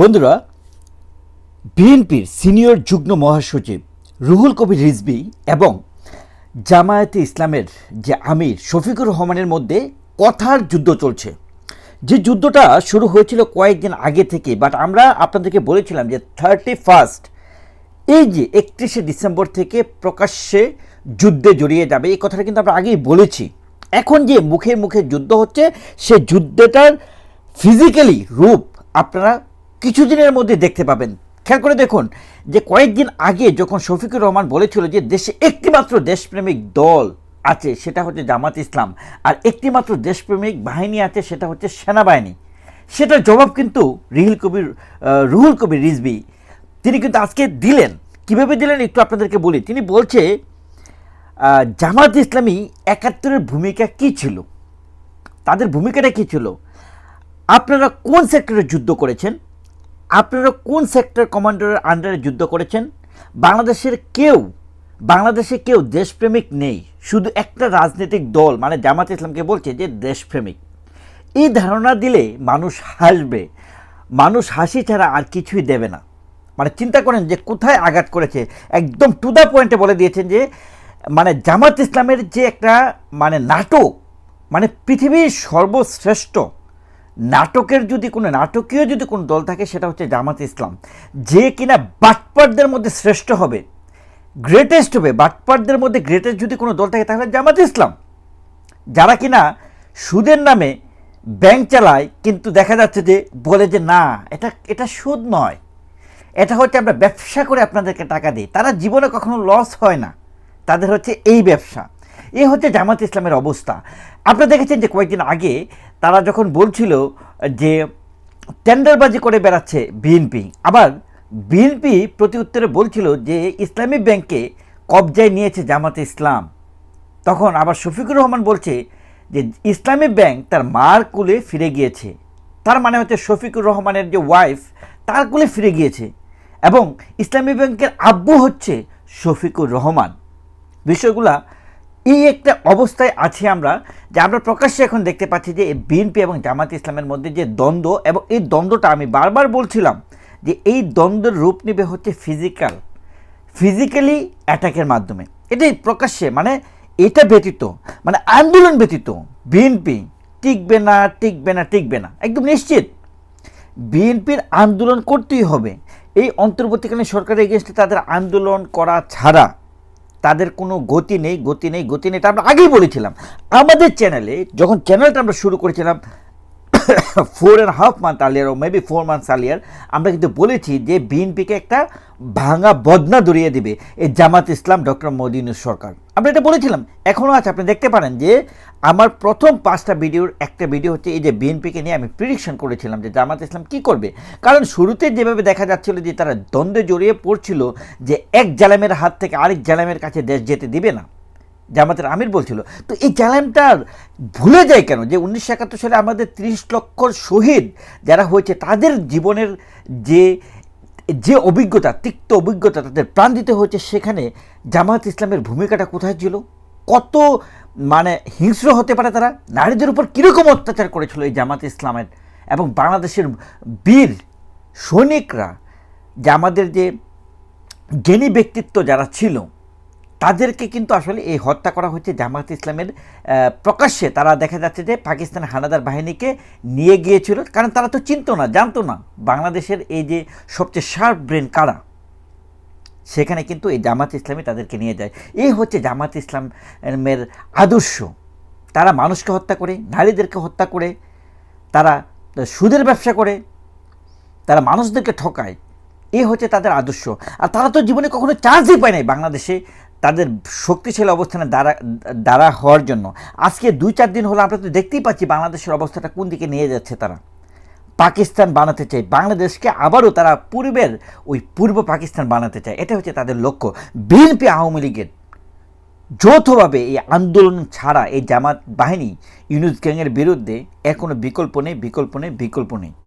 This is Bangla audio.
বন্ধুরা, বিএনপির সিনিয়র যুগ্ম মহাসচিব রুহুল কবির রিজবি এবং জামায়াতে ইসলামের যে আমির শফিকুর রহমানের মধ্যে কথার যুদ্ধ চলছে। যে যুদ্ধটা শুরু হয়েছিল কয়েকদিন আগে থেকে বাট আমরা আপনাদেরকে বলেছিলাম যে থার্টি ফার্স্ট এই যে একত্রিশে ডিসেম্বর থেকে প্রকাশ্যে যুদ্ধে জড়িয়ে যাবে, এই কথাটা কিন্তু আমরা আগেই বলেছি। এখন যে মুখে মুখে যুদ্ধ হচ্ছে, সে যুদ্ধটার ফিজিক্যালি রূপ আপনারা কিছুদিনের মধ্যে দেখতে পাবেন। খেয়াল করে দেখুন যে কয়েকদিন আগে যখন শফিকুর রহমান বলেছিল যে দেশে একটিমাত্র দেশপ্রেমিক দল আছে, সেটা হচ্ছে জামাত ইসলাম, আর একটিমাত্র দেশপ্রেমিক বাহিনী আছে, সেটা হচ্ছে সেনাবাহিনী। সেটার জবাব কিন্তু রিহিল কবির রুহুল কবির রিজবি তিনি কিন্তু আজকে দিলেন। কীভাবে দিলেন একটু আপনাদেরকে বলি। তিনি বলছে জামাত ইসলামী একাত্তরের ভূমিকা কী ছিল? তাদের ভূমিকাটা কী ছিল? আপনারা কোন সেক্টরে যুদ্ধ করেছেন? আপনারা কোন সেক্টর কমান্ডারের আন্ডারে যুদ্ধ করেছেন? বাংলাদেশের কেউ, বাংলাদেশে কেউ দেশপ্রেমিক নেই। শুধু একটা রাজনৈতিক দল মানে জামাত ইসলামকে বলছে যে দেশপ্রেমিক। এই ধারণা দিলে মানুষ হাসবে। মানুষ হাসি ছাড়া আর কিছুই দেবে না। মানে চিন্তা করেন যে কোথায় আঘাত করেছে। একদম টু দ্য পয়েন্টে বলে দিয়েছেন যে মানে জামাত ইসলামের যে একটা মানে নাটক মানে পৃথিবীর সর্বশ্রেষ্ঠ নাটকের যদি কোনো নাটকীয় যদি কোনো দল থাকে, সেটা হচ্ছে জামাত ইসলাম। যে কিনা বাটপারদের মধ্যে শ্রেষ্ঠ হবে গ্রেটেস্ট হবে, বাটপারদের মধ্যে গ্রেটেস্ট যদি কোনো দল থাকে, তাহলে জামাত ইসলাম। যারা কিনা সুদের নামে ব্যাংক চালায়, কিন্তু দেখা যাচ্ছে যে বলে যে না, এটা এটা সুদ নয়। এটা হচ্ছে আমরা ব্যবসা করে আপনাদেরকে টাকা দিই। তারা জীবনে কখনো লস হয় না। তাদের হচ্ছে এই ব্যবসা। এই হচ্ছে জামাত ইসলামের অবস্থা। আপনারা দেখেছেন যে কয়েকদিন আগে তারা যখন বলছিল যে টেন্ডারবাজি করে বেড়াচ্ছে বিএনপি, আবার বিএনপি প্রতি উত্তরে বলছিল যে ইসলামী ব্যাংকে কবজায় নিয়েছে জামাত ইসলাম। তখন আবার শফিকুর রহমান বলছে যে ইসলামী ব্যাংক তার মার কুলে ফিরে গিয়েছে। তার মানে হচ্ছে শফিকুর রহমানের যে ওয়াইফ, তার কুলে ফিরে গিয়েছে এবং ইসলামী ব্যাংকের আব্বু হচ্ছে শফিকুর রহমান। বিষয়গুলা এই একটা অবস্থায় আছি আমরা, যে আমরা প্রকাশ্যে এখন দেখতে পাচ্ছি যে বিএনপি এবং জামাত ইসলামের মধ্যে যে দ্বন্দ্ব এবং এই দ্বন্দ্বটা আমি বারবার বলছিলাম যে এই দ্বন্দ্বের রূপ নেবে হচ্ছে ফিজিক্যাল ফিজিক্যালি অ্যাটাকের মাধ্যমে। এটাই প্রকাশ্যে মানে এটা ব্যতীত মানে আন্দোলন ব্যতীত বিএনপি টিকবে না টিকবে না টিকবে না, একদম নিশ্চিত। বিএনপির আন্দোলন করতেই হবে। এই অন্তর্বর্তীকালীন সরকারের এগেনস্টে তাদের আন্দোলন করা ছাড়া তাদের কোনো গতি নেই গতি নেই গতি নেই। এটা আমরা আগেই বলেছিলাম। আমাদের চ্যানেলে যখন চ্যানেলটা আমরা শুরু করেছিলাম ফোর অ্যান্ড হাফ মান্থ আলিয়ার ও মেবি ফোর মান্থস আলিয়ার আমরা কিন্তু বলেছি যে বিএনপিকে একটা ভাঙা বদনা দরিয়ে দিবে এই জামাত ইসলাম ডক্টর মোদিনুর সরকার। আমরা এটা বলেছিলাম এখনও আছে, আপনি দেখতে পারেন যে আমার প্রথম পাঁচটা ভিডিওর একটা ভিডিও হচ্ছে এই যে বিএনপিকে নিয়ে আমি প্রিডিকশন করেছিলাম যে জামাত ইসলাম কি করবে। কারণ শুরুতে যেভাবে দেখা যাচ্ছিল যে তারা দ্বন্দ্বে জড়িয়ে পড়ছিল যে এক জালামের হাত থেকে আরেক জালামের কাছে দেশ যেতে দিবে না। জামাতের আমির বলছিল, তো এই চ্যালেঞ্জটার ভুলে যায় কেন? যে উনিশশো একাত্তর সালে আমাদের ত্রিশ লক্ষ শহীদ যারা হয়েছে, তাদের জীবনের যে যে অভিজ্ঞতা, তিক্ত অভিজ্ঞতা তাদের প্রাণ দিতে হয়েছে, সেখানে জামাত ইসলামের ভূমিকাটা কোথায় ছিল? কত মানে হিংস্র হতে পারে তারা? নারীদের উপর কীরকম অত্যাচার করেছিল এই জামাত ইসলামের? এবং বাংলাদেশের বীর সৈনিকরা, যে আমাদের যে জ্ঞানী ব্যক্তিত্ব যারা ছিল তাদেরকে কিন্তু আসলে এই হত্যা করা হচ্ছে জামাত ইসলামের প্রকাশ্যে। তারা দেখা যাচ্ছে যে পাকিস্তান হানাদার বাহিনীকে নিয়ে গিয়েছিল। কারণ তারা তো চিনতো না, জানতো না বাংলাদেশের এই যে সবচেয়ে শার্প ব্রেন কারা। সেখানে কিন্তু এই জামাত ইসলামী তাদেরকে নিয়ে যায়। এই হচ্ছে জামাত ইসলামের আদর্শ। তারা মানুষকে হত্যা করে, নারীদেরকে হত্যা করে, তারা সুদের ব্যবসা করে, তারা মানুষদেরকে ঠকায়। এ হচ্ছে তাদের আদর্শ। আর তারা তো জীবনে কখনো চান্সই পায় নাই বাংলাদেশে তাদের শক্তিশালী অবস্থানে দাঁড়া দাঁড়া হওয়ার জন্য। আজকে দুই চার দিন হলো আমরা তো দেখতেই পাচ্ছি বাংলাদেশের অবস্থাটা কোন দিকে নিয়ে যাচ্ছে তারা। পাকিস্তান বানাতে চায়, বাংলাদেশকে আবারও তারা পূর্বের, ওই পূর্ব পাকিস্তান বানাতে চায়। এটা হচ্ছে তাদের লক্ষ্য। বিএনপি আওয়ামী লীগের যৌথভাবে এই আন্দোলন ছাড়া এই জামাত বাহিনী ইউনুস গ্যাংয়ের বিরুদ্ধে কোনো বিকল্প নেই বিকল্প নেই বিকল্প নেই।